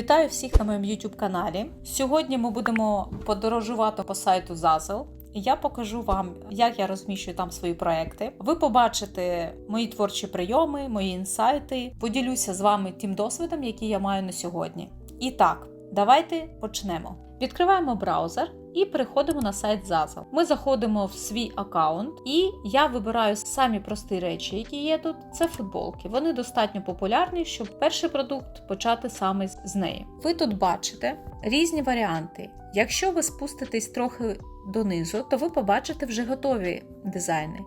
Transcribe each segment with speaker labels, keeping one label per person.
Speaker 1: Вітаю всіх на моєму YouTube каналі. Сьогодні ми будемо подорожувати по сайту Zazzle. Я покажу вам, як я розміщую там свої проекти. Ви побачите мої творчі прийоми, мої інсайти. Поділюся з вами тим досвідом, який я маю на сьогодні. І так, давайте почнемо. Відкриваємо браузер і переходимо на сайт Zazzle. Ми заходимо в свій аккаунт, і я вибираю самі прості речі, які є тут. Це футболки. Вони достатньо популярні, щоб перший продукт почати саме з неї. Ви тут бачите різні варіанти. Якщо ви спуститесь трохи донизу, то ви побачите вже готові дизайни.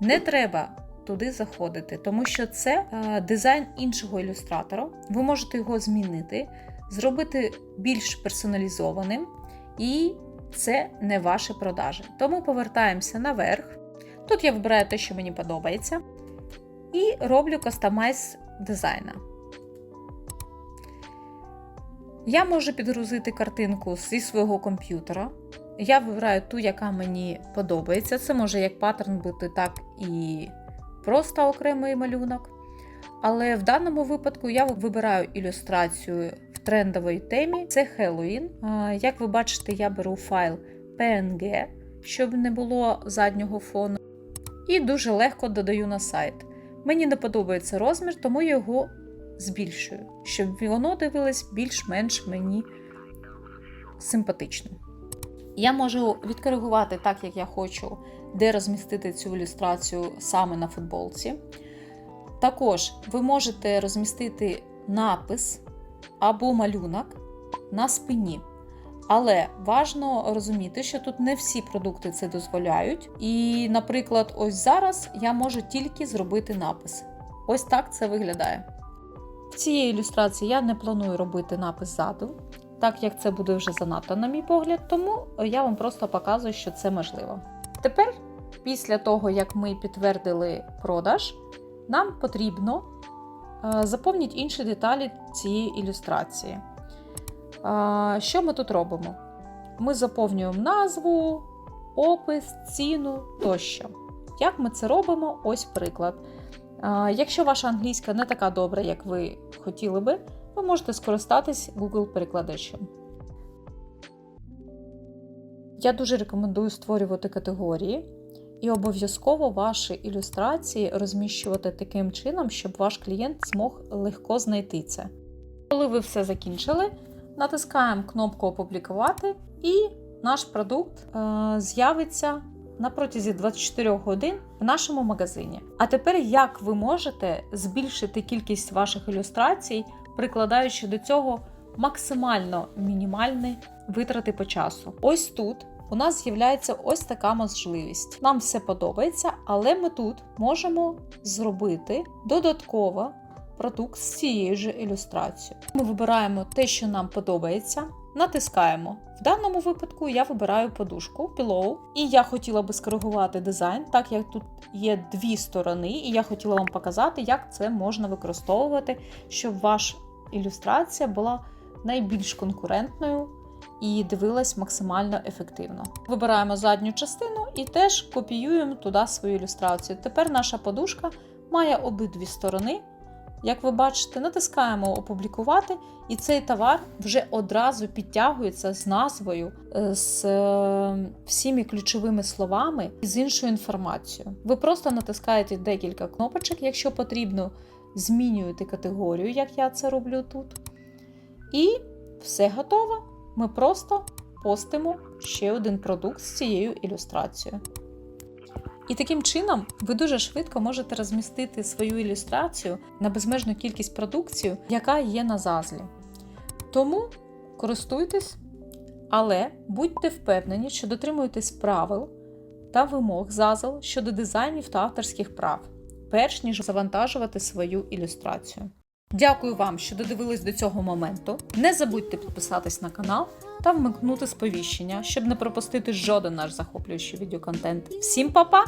Speaker 1: Не треба туди заходити, тому що це е, дизайн іншого ілюстратора. Ви можете його змінити, зробити більш персоналізованим, і це не ваші продажі. Тому повертаємося наверх. Тут я вибираю те, що мені подобається, і роблю кастомайз дизайна. Я можу підгрузити картинку зі свого комп'ютера. Я вибираю ту, яка мені подобається. Це може як паттерн бути, так і просто окремий малюнок. Але в даному випадку я вибираю ілюстрацію трендовій темі. Це Хеллоуін. Як ви бачите, я беру файл PNG, щоб не було заднього фону. І дуже легко додаю на сайт. Мені не подобається розмір, тому я його збільшую, щоб воно дивилось більш-менш мені симпатично. Я можу відкоригувати так, як я хочу, де розмістити цю ілюстрацію саме на футболці. Також ви можете розмістити напис або малюнок на спині. Але важно розуміти, що тут не всі продукти це дозволяють. І, наприклад, ось зараз я можу тільки зробити напис. Ось так це виглядає. В цієї ілюстрації я не планую робити напис ззаду, так як це буде вже занадто, на мій погляд, тому я вам просто показую, що це можливо. Тепер, після того, як ми підтвердили продаж, нам потрібно е, заповнити інші деталі цієї ілюстрації. Що ми тут робимо? Ми заповнюємо назву, опис, ціну тощо. Як ми це робимо? Ось приклад. Якщо ваша англійська не така добра, як ви хотіли би, ви можете скористатись Google-перекладачем. Я дуже рекомендую створювати категорії і обов'язково ваші ілюстрації розміщувати таким чином, щоб ваш клієнт змог легко знайти це. Коли ви все закінчили, натискаємо кнопку Опублікувати, і наш продукт е, з'явиться на протязі 24 годин в нашому магазині. А тепер як ви можете збільшити кількість ваших ілюстрацій, прикладаючи до цього максимально мінімальні витрати по часу? Ось тут. У нас з'являється ось така можливість. Нам все подобається, але ми тут можемо зробити додатково продукт з цією ж ілюстрацією. Ми вибираємо те, що нам подобається, натискаємо. В даному випадку я вибираю подушку Pillow, і я хотіла би скоригувати дизайн, так як тут є дві сторони, і я хотіла вам показати, як це можна використовувати, щоб ваша ілюстрація була найбільш конкурентною. І дивилась максимально ефективно. Вибираємо задню частину і теж копіюємо туди свою ілюстрацію. Тепер наша подушка має обидві сторони. Як ви бачите, натискаємо Опублікувати, і цей товар вже одразу підтягується з назвою, е, з е, всіми ключовими словами і з іншою інформацією. Ви просто натискаєте декілька кнопочок, якщо потрібно, змінюєте категорію, як я це роблю тут. І все готово. Ми просто постимо ще один продукт з цією ілюстрацією. І таким чином ви дуже швидко можете розмістити свою ілюстрацію на безмежну кількість продукції, яка є на зазлі. Тому користуйтесь, але будьте впевнені, що дотримуєтесь правил та вимог зазл щодо дизайнів та авторських прав, перш ніж завантажувати свою ілюстрацію. Дякую вам, що додивились до цього моменту. Не забудьте підписатись на канал та вмикнути сповіщення, щоб не пропустити жоден наш захоплюючий відеоконтент. Всім па-па!